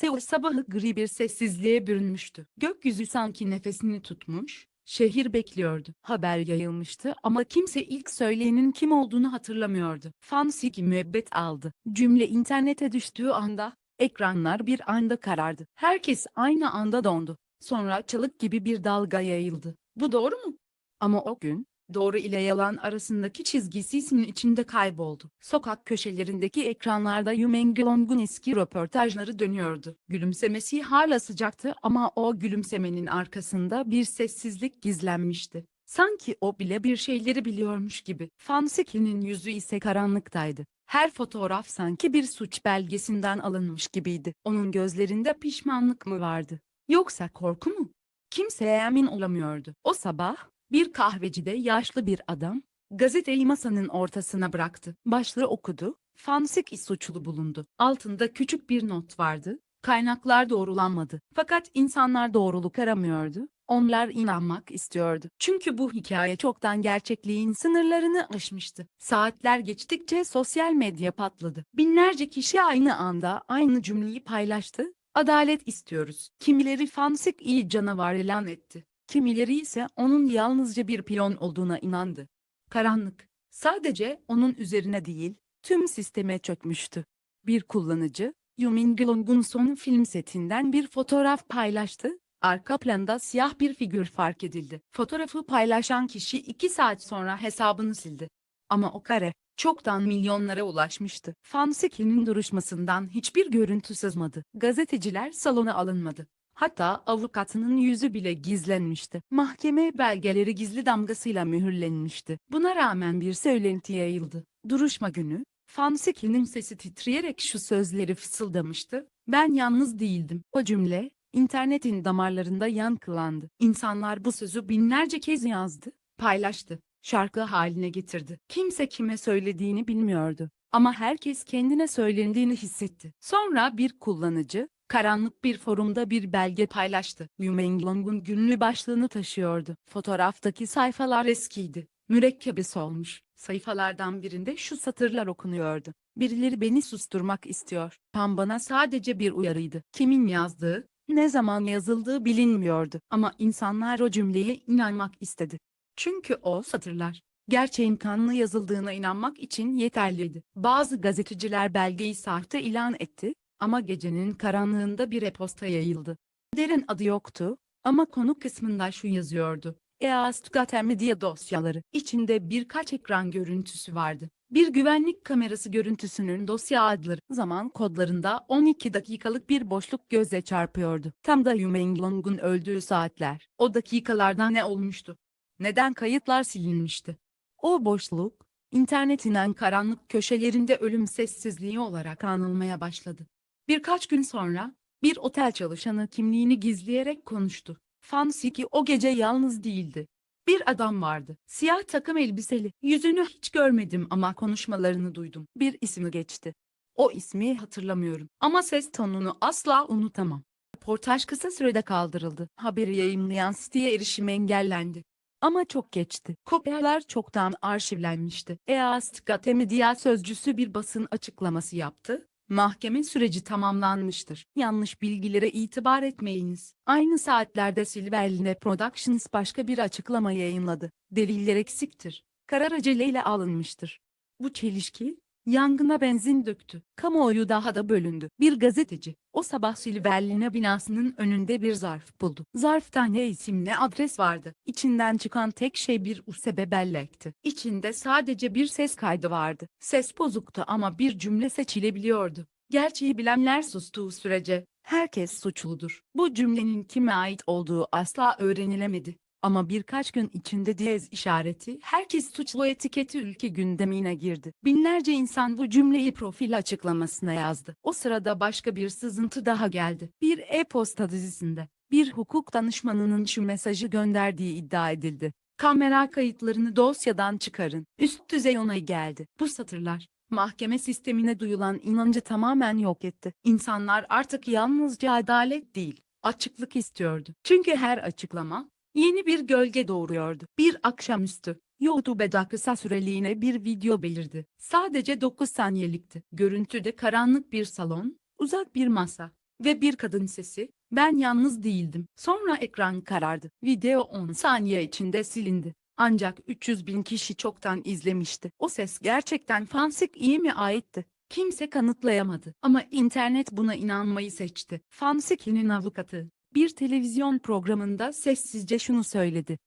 Seul sabahı gri bir sessizliğe bürünmüştü. Gökyüzü sanki nefesini tutmuş, şehir bekliyordu. Haber yayılmıştı ama kimse ilk söyleyenin kim olduğunu hatırlamıyordu. Fansiki müebbet aldı. Cümle internete düştüğü anda, ekranlar bir anda karardı. Herkes aynı anda dondu. Sonra çalık gibi bir dalga yayıldı. Bu doğru mu? Ama o gün, doğru ile yalan arasındaki çizgi sisin içinde kayboldu. Sokak köşelerindeki ekranlarda Yumenglong'un eski röportajları dönüyordu. Gülümsemesi hala sıcaktı ama o gülümsemenin arkasında bir sessizlik gizlenmişti. Sanki o bile bir şeyleri biliyormuş gibi. Fansiki'nin yüzü ise karanlıktaydı. Her fotoğraf sanki bir suç belgesinden alınmış gibiydi. Onun gözlerinde pişmanlık mı vardı? Yoksa korku mu? Kimseye emin olamıyordu. O sabah, bir kahvecide yaşlı bir adam, gazeteyi masanın ortasına bıraktı. Başlığı okudu, Fansik suçlu bulundu. Altında küçük bir not vardı, kaynaklar doğrulanmadı. Fakat insanlar doğruluk aramıyordu, onlar inanmak istiyordu. Çünkü bu hikaye çoktan gerçekliğin sınırlarını aşmıştı. Saatler geçtikçe sosyal medya patladı. Binlerce kişi aynı anda aynı cümleyi paylaştı. Adalet istiyoruz. Kimileri Fansik iyi canavar ilan etti. Kimileri ise onun yalnızca bir pilon olduğuna inandı. Karanlık, sadece onun üzerine değil, tüm sisteme çökmüştü. Bir kullanıcı, Yumin Glong'un son film setinden bir fotoğraf paylaştı. Arka planda siyah bir figür fark edildi. Fotoğrafı paylaşan kişi iki saat sonra hesabını sildi. Ama o kare, çoktan milyonlara ulaşmıştı. Fansiki'nin duruşmasından hiçbir görüntü sızmadı. Gazeteciler salona alınmadı. Hatta avukatının yüzü bile gizlenmişti. Mahkeme belgeleri gizli damgasıyla mühürlenmişti. Buna rağmen bir söylenti yayıldı. Duruşma günü, Fansiki'nin sesi titreyerek şu sözleri fısıldamıştı. Ben yalnız değildim. O cümle, internetin damarlarında yankılandı. İnsanlar bu sözü binlerce kez yazdı, paylaştı, şarkı haline getirdi. Kimse kime söylediğini bilmiyordu. Ama herkes kendine söylendiğini hissetti. Sonra bir kullanıcı, karanlık bir forumda bir belge paylaştı. Yumenglong'un günlü başlığını taşıyordu. Fotoğraftaki sayfalar eskiydi. Mürekkebi solmuş. Sayfalardan birinde şu satırlar okunuyordu. Birileri beni susturmak istiyor. Tam bana sadece bir uyarıydı. Kimin yazdığı, ne zaman yazıldığı bilinmiyordu. Ama insanlar o cümleye inanmak istedi. Çünkü o satırlar, gerçeğin kanlı yazıldığına inanmak için yeterliydi. Bazı gazeteciler belgeyi sahte ilan etti, ama gecenin karanlığında bir e-posta yayıldı. Derin adı yoktu ama konu kısmında şu yazıyordu. EASTGAT Media dosyaları. İçinde birkaç ekran görüntüsü vardı. Bir güvenlik kamerası görüntüsünün dosya adları zaman kodlarında 12 dakikalık bir boşluk göze çarpıyordu. Tam da Yumenglong'un öldüğü saatler. O dakikalarda ne olmuştu? Neden kayıtlar silinmişti? O boşluk, internetin en karanlık köşelerinde ölüm sessizliği olarak anılmaya başladı. Birkaç gün sonra, bir otel çalışanı kimliğini gizleyerek konuştu. Fansiki o gece yalnız değildi. Bir adam vardı. Siyah takım elbiseli. Yüzünü hiç görmedim ama konuşmalarını duydum. Bir ismi geçti. O ismi hatırlamıyorum. Ama ses tonunu asla unutamam. Reportaj kısa sürede kaldırıldı. Haberi yayımlayan siteye erişim engellendi. Ama çok geçti. Kopyalar çoktan arşivlenmişti. EAST Media sözcüsü bir basın açıklaması yaptı. Mahkeme süreci tamamlanmıştır. Yanlış bilgilere itibar etmeyiniz. Aynı saatlerde Silverline Productions başka bir açıklama yayınladı. Deliller eksiktir. Karar aceleyle alınmıştır. Bu çelişki, yangına benzin döktü. Kamuoyu daha da bölündü. Bir gazeteci, o sabah Silverline binasının önünde bir zarf buldu. Zarfta ne isim ne adres vardı. İçinden çıkan tek şey bir USB bellekti. İçinde sadece bir ses kaydı vardı. Ses bozuktu ama bir cümle seçilebiliyordu. Gerçeği bilenler sustuğu sürece, herkes suçludur. Bu cümlenin kime ait olduğu asla öğrenilemedi. Ama birkaç gün içinde diyez işareti, herkes suçlu etiketi ülke gündemine girdi. Binlerce insan bu cümleyi profil açıklamasına yazdı. O sırada başka bir sızıntı daha geldi. Bir e-posta dizisinde, bir hukuk danışmanının şu mesajı gönderdiği iddia edildi. Kamera kayıtlarını dosyadan çıkarın. Üst düzey onay geldi. Bu satırlar, mahkeme sistemine duyulan inancı tamamen yok etti. İnsanlar artık yalnızca adalet değil, açıklık istiyordu. Çünkü her açıklama, yeni bir gölge doğuruyordu. Bir akşamüstü, YouTube'da kısa süreliğine bir video belirdi. Sadece 9 saniyelikti. Görüntüde karanlık bir salon, uzak bir masa, Ve bir kadın sesi, ben yalnız değildim. Sonra ekran karardı. Video 10 saniye içinde silindi. Ancak 300 bin kişi çoktan izlemişti. O ses gerçekten Fansik iyi mi aitti? Kimse kanıtlayamadı. Ama internet buna inanmayı seçti. Fansik'in avukatı, bir televizyon programında sessizce şunu söyledi.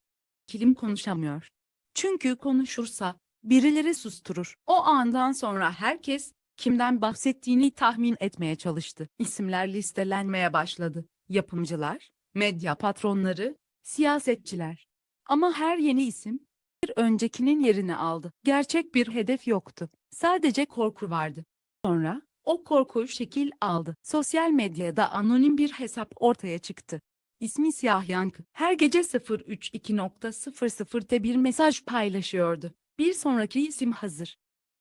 Kilim konuşamıyor. Çünkü konuşursa, birileri susturur. O andan sonra herkes, kimden bahsettiğini tahmin etmeye çalıştı. İsimler listelenmeye başladı. Yapımcılar, medya patronları, siyasetçiler. Ama her yeni isim, bir öncekinin yerini aldı. Gerçek bir hedef yoktu. Sadece korku vardı. Sonra, o korku şekil aldı. Sosyal medyada anonim bir hesap ortaya çıktı. İsmi Siyah Yankı. Her gece 032.00'te bir mesaj paylaşıyordu. Bir sonraki isim hazır.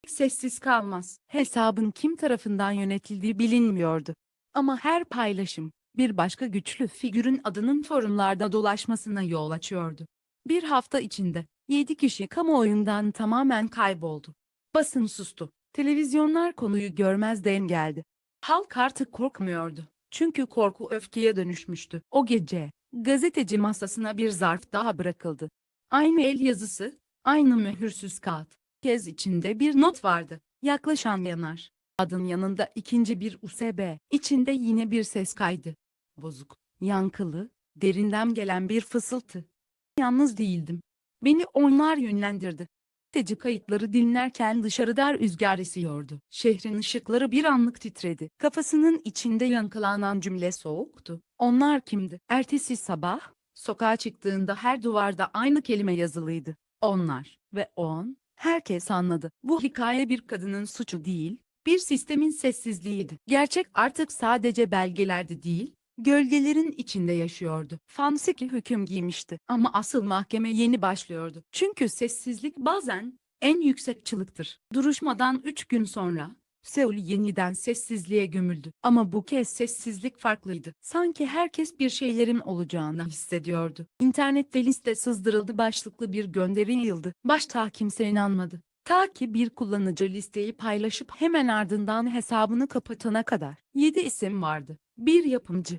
Sessiz kalmaz. Hesabın kim tarafından yönetildiği bilinmiyordu. Ama her paylaşım, bir başka güçlü figürün adının forumlarda dolaşmasına yol açıyordu. Bir hafta içinde, 7 kişi kamuoyundan tamamen kayboldu. Basın sustu. Televizyonlar konuyu görmezden geldi. Halk artık korkmuyordu. Çünkü korku öfkeye dönüşmüştü. O gece, gazeteci masasına bir zarf daha bırakıldı. Aynı el yazısı, aynı mühürsüz kağıt. Kez içinde bir not vardı. Yaklaşan yanar. Adın yanında ikinci bir USB. İçinde yine bir ses kaydı. Bozuk, yankılı, derinden gelen bir fısıltı. Yalnız değildim. Beni onlar yönlendirdi. Gazeteci kayıtları dinlerken dışarıda rüzgar esiyordu. Şehrin ışıkları bir anlık titredi. Kafasının içinde yankılanan cümle soğuktu. Onlar kimdi? Ertesi sabah, sokağa çıktığında her duvarda aynı kelime yazılıydı. Onlar ve on. Herkes anladı. Bu hikaye bir kadının suçu değil, bir sistemin sessizliğiydi. Gerçek artık sadece belgelerde değil, gölgelerin içinde yaşıyordu. Famsiki hüküm giymişti ama asıl mahkeme yeni başlıyordu. Çünkü sessizlik bazen en yüksek çılıktır. Duruşmadan üç gün sonra Seul yeniden sessizliğe gömüldü. Ama bu kez sessizlik farklıydı. Sanki herkes bir şeylerin olacağını hissediyordu. İnternette liste sızdırıldı başlıklı bir gönderi yayıldı. Başta kimse inanmadı. Ta ki bir kullanıcı listeyi paylaşıp hemen ardından hesabını kapatana kadar. 7 isim vardı. Bir yapımcı,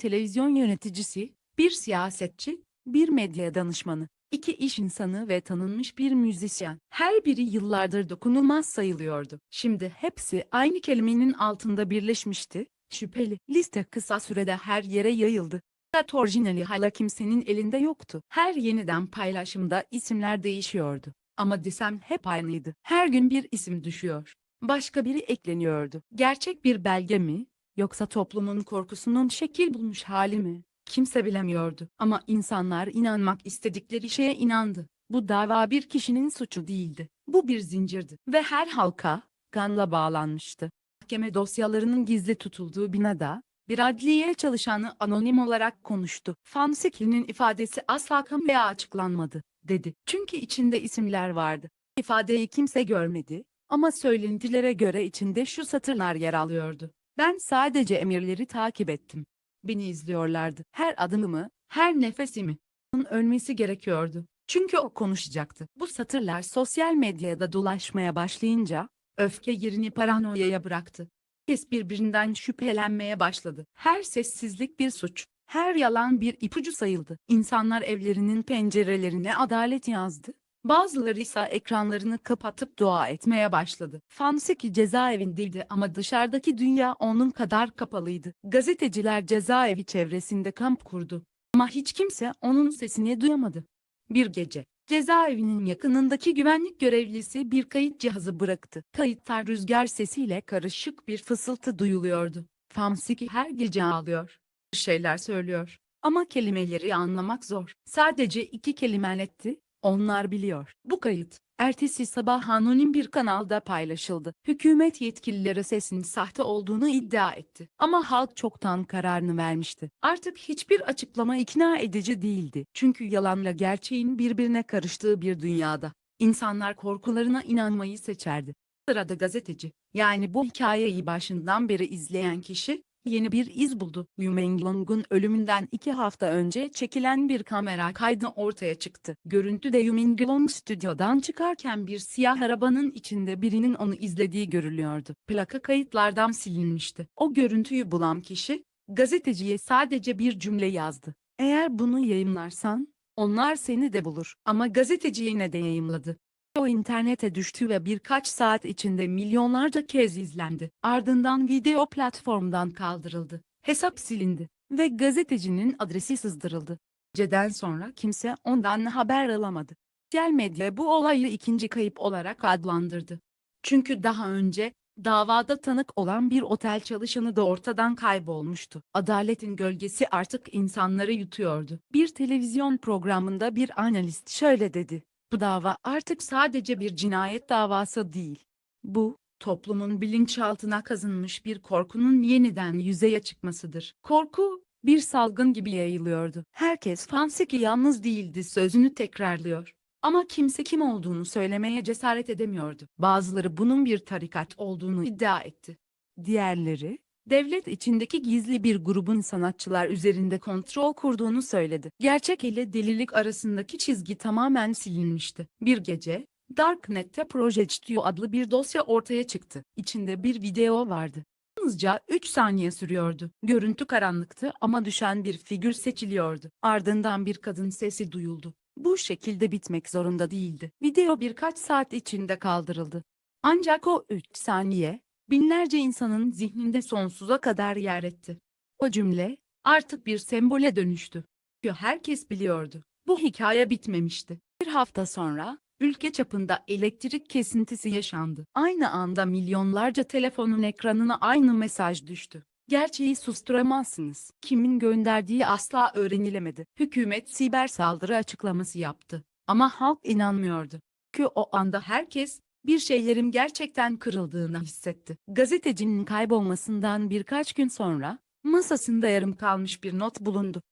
televizyon yöneticisi, bir siyasetçi, bir medya danışmanı, iki iş insanı ve tanınmış bir müzisyen. Her biri yıllardır dokunulmaz sayılıyordu. Şimdi hepsi aynı kelimenin altında birleşmişti. Şüpheli. Liste kısa sürede her yere yayıldı. Fakat orijinali hala kimsenin elinde yoktu. Her yeniden paylaşımda isimler değişiyordu. Ama desem hep aynıydı. Her gün bir isim düşüyor. Başka biri ekleniyordu. Gerçek bir belge mi? Yoksa toplumun korkusunun şekil bulmuş hali mi? Kimse bilemiyordu. Ama insanlar inanmak istedikleri şeye inandı. Bu dava bir kişinin suçu değildi. Bu bir zincirdi. Ve her halka, kanla bağlanmıştı. Mahkeme dosyalarının gizli tutulduğu binada, bir adliye çalışanı anonim olarak konuştu. Fansikli'nin ifadesi asla kamuya açıklanmadı, dedi. Çünkü içinde isimler vardı. İfadeyi kimse görmedi ama söylentilere göre içinde şu satırlar yer alıyordu. Ben sadece emirleri takip ettim. Beni izliyorlardı. Her adımımı, her nefesimi. Onun ölmesi gerekiyordu. Çünkü o konuşacaktı. Bu satırlar sosyal medyada dolaşmaya başlayınca, öfke yerini paranoyaya bıraktı. Herkes birbirinden şüphelenmeye başladı. Her sessizlik bir suç. Her yalan bir ipucu sayıldı. İnsanlar evlerinin pencerelerine adalet yazdı. Bazıları ise ekranlarını kapatıp dua etmeye başladı. Fansiki cezaevindeydi ama dışarıdaki dünya onun kadar kapalıydı. Gazeteciler cezaevi çevresinde kamp kurdu. Ama hiç kimse onun sesini duyamadı. Bir gece, cezaevinin yakınındaki güvenlik görevlisi bir kayıt cihazı bıraktı. Kayıtlar rüzgar sesiyle karışık bir fısıltı duyuluyordu. Famsiki her gece ağlıyor. Şeyler söylüyor. Ama kelimeleri anlamak zor. Sadece iki kelime etti. Onlar biliyor. Bu kayıt, ertesi sabah anonim bir kanalda paylaşıldı. Hükümet yetkilileri sesin sahte olduğunu iddia etti. Ama halk çoktan kararını vermişti. Artık hiçbir açıklama ikna edici değildi. Çünkü yalanla gerçeğin birbirine karıştığı bir dünyada, insanlar korkularına inanmayı seçerdi. Sırada gazeteci, yani bu hikayeyi başından beri izleyen kişi, yeni bir iz buldu. Yu Menglong'un ölümünden iki hafta önce çekilen bir kamera kaydı ortaya çıktı. Görüntüde Yu Menglong stüdyodan çıkarken bir siyah arabanın içinde birinin onu izlediği görülüyordu. Plaka kayıtlardan silinmişti. O görüntüyü bulan kişi, Gazeteciye sadece bir cümle yazdı. Eğer bunu yayımlarsan, onlar seni de bulur. Ama gazeteci yine de yayımladı. O internete düştü ve birkaç saat içinde milyonlarca kez izlendi. Ardından video platformdan kaldırıldı. Hesap silindi ve gazetecinin adresi sızdırıldı. Geceden sonra kimse ondan haber alamadı. Sosyal medya bu olayı ikinci kayıp olarak adlandırdı. Çünkü daha önce davada tanık olan bir otel çalışanı da ortadan kaybolmuştu. Adaletin gölgesi artık insanları yutuyordu. Bir televizyon programında bir analist şöyle dedi. Bu dava artık sadece bir cinayet davası değil. Bu, toplumun bilinçaltına kazınmış bir korkunun yeniden yüzeye çıkmasıdır. Korku, bir salgın gibi yayılıyordu. Herkes Fansiki yalnız değildi sözünü tekrarlıyor. Ama kimse kim olduğunu söylemeye cesaret edemiyordu. Bazıları bunun bir tarikat olduğunu iddia etti. Diğerleri, devlet içindeki gizli bir grubun sanatçılar üzerinde kontrol kurduğunu söyledi. Gerçek ile delilik arasındaki çizgi tamamen silinmişti. Bir gece, Darknet'te Project Q adlı bir dosya ortaya çıktı. İçinde bir video vardı. Yalnızca 3 saniye sürüyordu. Görüntü karanlıktı ama düşen bir figür seçiliyordu. Ardından bir kadın sesi duyuldu. Bu şekilde bitmek zorunda değildi. Video birkaç saat içinde kaldırıldı. Ancak o 3 saniye, binlerce insanın zihninde sonsuza kadar yer etti. O cümle, artık bir sembole dönüştü. Çünkü herkes biliyordu. Bu hikaye bitmemişti. Bir hafta sonra, ülke çapında elektrik kesintisi yaşandı. Aynı anda milyonlarca telefonun ekranına aynı mesaj düştü. Gerçeği susturamazsınız. Kimin gönderdiği asla öğrenilemedi. Hükümet siber saldırı açıklaması yaptı. Ama halk inanmıyordu. Çünkü o anda herkes bir şeylerin gerçekten kırıldığını hissetti. Gazetecinin kaybolmasından birkaç gün sonra masasında yarım kalmış bir not bulundu.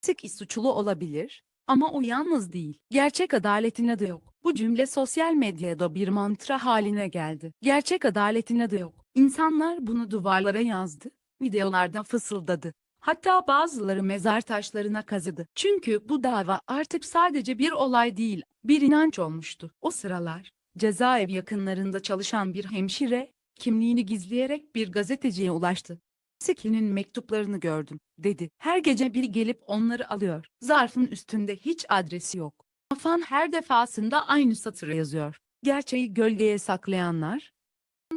Siki suçlu olabilir ama o yalnız değil. Gerçek adaletin adı yok. Bu cümle sosyal medyada bir mantra haline geldi. Gerçek adaletin adı yok. İnsanlar bunu duvarlara yazdı, videolarda fısıldadı. Hatta bazıları mezar taşlarına kazıdı. Çünkü bu dava artık sadece bir olay değil, bir inanç olmuştu. O sıralar, cezaevi yakınlarında çalışan bir hemşire, kimliğini gizleyerek bir gazeteciye ulaştı. Siki'nin mektuplarını gördüm, dedi. Her gece biri gelip onları alıyor. Zarfın üstünde hiç adresi yok. Afan her defasında aynı satırı yazıyor. Gerçeği gölgeye saklayanlar,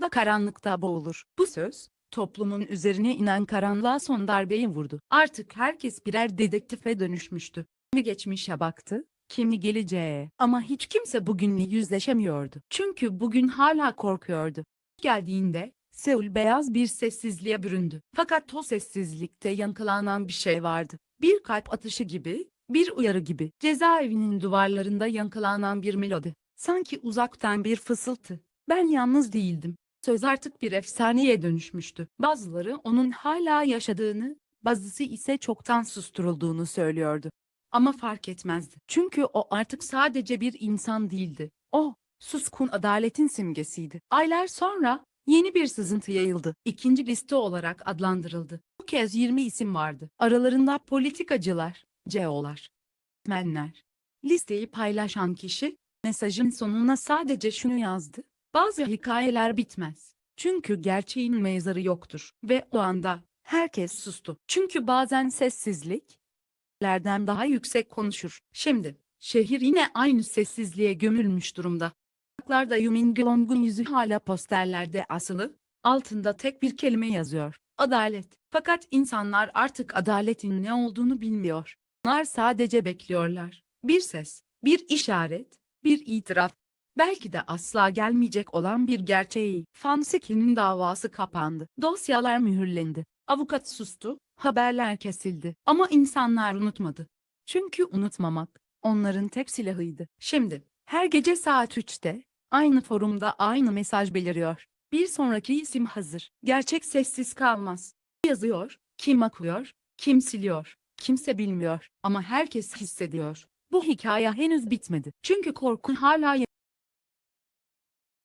da karanlıkta boğulur. Bu söz, toplumun üzerine inen karanlığa son darbeyi vurdu. Artık herkes birer dedektife dönüşmüştü. Kimi geçmişe baktı, kimi geleceğe. Ama hiç kimse bugünle yüzleşemiyordu. Çünkü bugün hala korkuyordu. Geldiğinde, Seul beyaz bir sessizliğe büründü. Fakat o sessizlikte yankılanan bir şey vardı. Bir kalp atışı gibi, bir uyarı gibi. Cezaevinin duvarlarında yankılanan bir melodi. Sanki uzaktan bir fısıltı. Ben yalnız değildim. Söz artık bir efsaneye dönüşmüştü. Bazıları onun hala yaşadığını, bazısı ise çoktan susturulduğunu söylüyordu. Ama fark etmezdi. Çünkü o artık sadece bir insan değildi. O, suskun adaletin simgesiydi. Aylar sonra, yeni bir sızıntı yayıldı. İkinci liste olarak adlandırıldı. Bu kez 20 isim vardı. Aralarında politikacılar, CEO'lar, menler. Listeyi paylaşan kişi, mesajın sonuna sadece şunu yazdı. Bazı hikayeler bitmez. Çünkü gerçeğin mezarı yoktur. Ve o anda herkes sustu. Çünkü bazen sessizlik lerden daha yüksek konuşur. Şimdi şehir yine aynı sessizliğe gömülmüş durumda. Sokaklarda Yumin Gilong'un yüzü hala posterlerde asılı, altında tek bir kelime yazıyor. Adalet. Fakat insanlar artık adaletin ne olduğunu bilmiyor. Onlar sadece bekliyorlar. Bir ses, bir işaret, bir itiraf. Belki de asla gelmeyecek olan bir gerçeği. Fansiki'nin davası kapandı. Dosyalar mühürlendi. Avukat sustu, haberler kesildi. Ama insanlar unutmadı. Çünkü unutmamak, onların tek silahıydı. Şimdi, her gece saat 3'te, aynı forumda aynı mesaj beliriyor. Bir sonraki isim hazır. Gerçek sessiz kalmaz. Yazıyor, kim akıyor, kim siliyor. Kimse bilmiyor ama herkes hissediyor. Bu hikaye henüz bitmedi. Çünkü korku hala